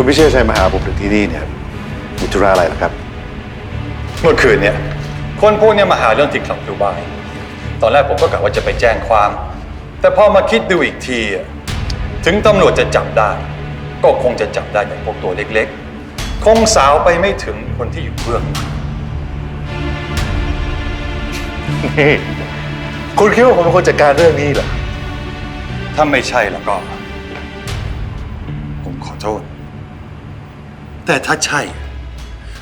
คุณพิเชษชัยมาหาผมถึงที่นี่เนี่ยมีธุระอะไรเหรอครับ เมื่อคืนเนี่ยคนพวกเนี้มาหาเรื่องที่คลับดูไบตอนแรกผมก็กะว่าจะไปแจ้งความ แต่พอมาคิดดูอีกทีอะถึงตำรวจจะจับได้ ก็คงจะจับได้แต่พวกตัวเล็กๆ คงสาวไปไม่ถึงคนที่อยู่เบื้องหลังนี่คุณคิดว่าผมเป็นคนจัดการเรื่องนี้เหรอ ถ้าไม่ใช่แล้วก็ แต่ถ้าใช่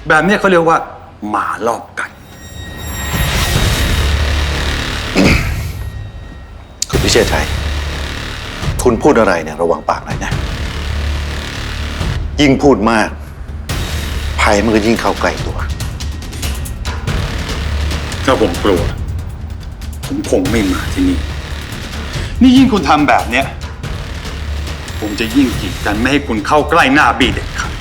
แบบเนี้ยเขาเรียกว่า หมารอบกัด คุณพิเชษชัย คุณพูดอะไรเนี่ยระวังปากหน่อยนะ ยิ่งพูดมากภัยมันก็ยิ่งเข้าใกล้ตัว ถ้าผมกลัว ผมคงไม่มาที่นี่ นี่ยิ่งคุณทำแบบเนี้ย ผมจะยิ่งกีดกันไม่ให้คุณเข้าใกล้หน้าบีเด็ดขาด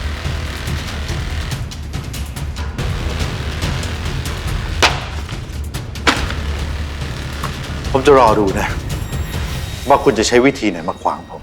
ผมจะรอดูนะ ว่าคุณจะใช้วิธีไหนมาขวางผม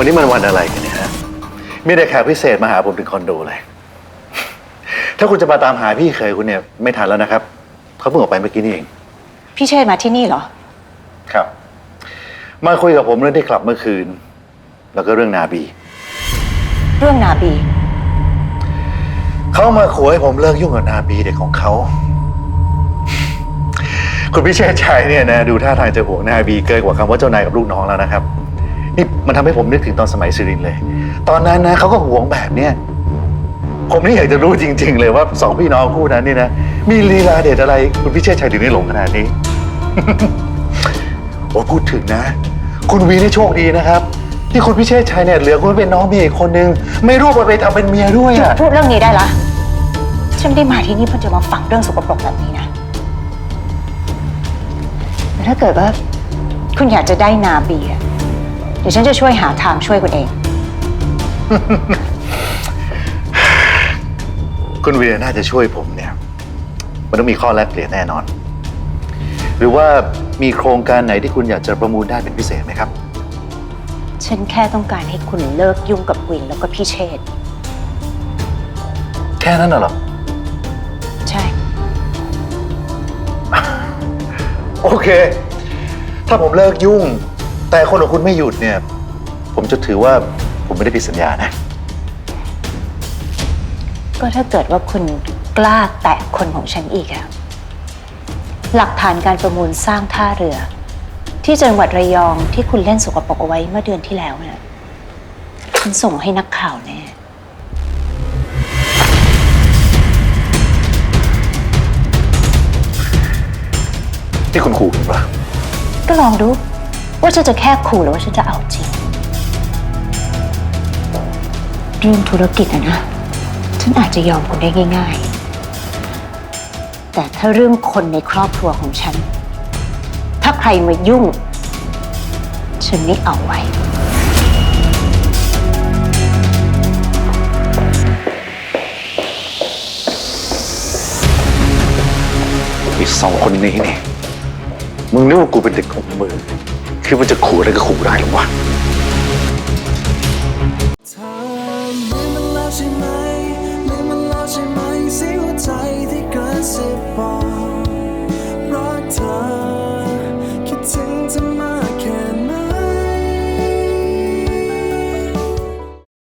วันนี้มันวันอะไรกันเนี่ยฮะมีแต่แขกพิเศษมาหาผมถึงคอนโดเลย ถ้าคุณจะมาตามหาพี่เคยคุณเนี่ยไม่ทันแล้วนะครับ เขาเพิ่งออกไปเมื่อกี้นี่เอง พี่เชษมาที่นี่เหรอ ครับ มาคุยกับผมเรื่องที่กลับเมื่อคืน แล้วก็เรื่องนาบี เรื่องนาบี เขามาขอให้ผมเลิกยุ่งกับนาบีเด็กของเขา คุณพิเชษชัยเนี่ยนะดูท่าทางจะห่วงนาบีเกินกว่าคำว่าเจ้านายกับลูกน้องแล้วนะครับนี่ มันทำให้ผมนึกถึงตอนสมัยสิรินเลย ตอนนั้นนะเขาก็ห่วงแบบเนี้ยผมนี่อยากจะรู้จริง ๆ เลยว่าสองพี่น้องคู่นั้นนี่นะ มีลีลาเด็ดอะไรคุณพิเชษชัยถึงได้หลงขนาดนี้ โอ้พูดถึงนะ คุณวีนี่โชคดีนะครับ ที่คุณพิเชษชัยเนี่ยเหลือคุณเป็นน้องเมียอีกคนนึง ไม่รู้ว่าไปทำเป็นเมียด้วยหยุดอะพูดเรื่องนี้ได้ละ ฉันไม่ได้มาที่นี่เพื่อจะมาฝังเรื่องสกปรกแบบนี้นะแต่ถ้าเกิดว่า คุณอยากจะได้นาเบีอะ เดี๋ยวฉันจะช่วยหาทางช่วยคุณเอง คุณวีน่าจะช่วยผมเนี่ย มันต้องมีข้อแลกเปลี่ยนแน่นอน หรือว่ามีโครงการไหนที่คุณอยากจะประมูลได้เป็นพิเศษไหมครับ ฉันแค่ต้องการให้คุณเลิกยุ่งกับวินแล้วก็พี่เชษฐ์แค่นั้นน่ะเหรอ ใช่ โอเค ถ้าผมเลิกยุ่ง แต่คนของคุณไม่หยุดเนี่ย ผมจะถือว่าผมไม่ได้ผิดสัญญานะ ก็ถ้าเกิดว่าคุณกล้าแตะคนของฉันอีกอะหลักฐานการประมูลสร้างท่าเรือ ที่จังหวัดระยองที่คุณเล่นสกปรกเอาไว้เมื่อเดือนที่แล้วเนี่ยฉันส่งให้นักข่าวแน่ที่คุณขู่ผมปะก็ลองดู ว่าฉันจะแค่ขู่หรือว่าฉันจะเอาจริง เรื่องธุรกิจอะนะ ฉันอาจจะยอมคุณได้ง่าย ๆ แต่ถ้าเรื่องคนในครอบครัวของฉัน ถ้าใครมายุ่ง ฉันไม่เอาไว้อีกสองคนนี้นี่มึงนึกว่ากูเป็นเด็กของมือ คิดว่าจะขู่อะไรก็ขู่ได้หรือวะ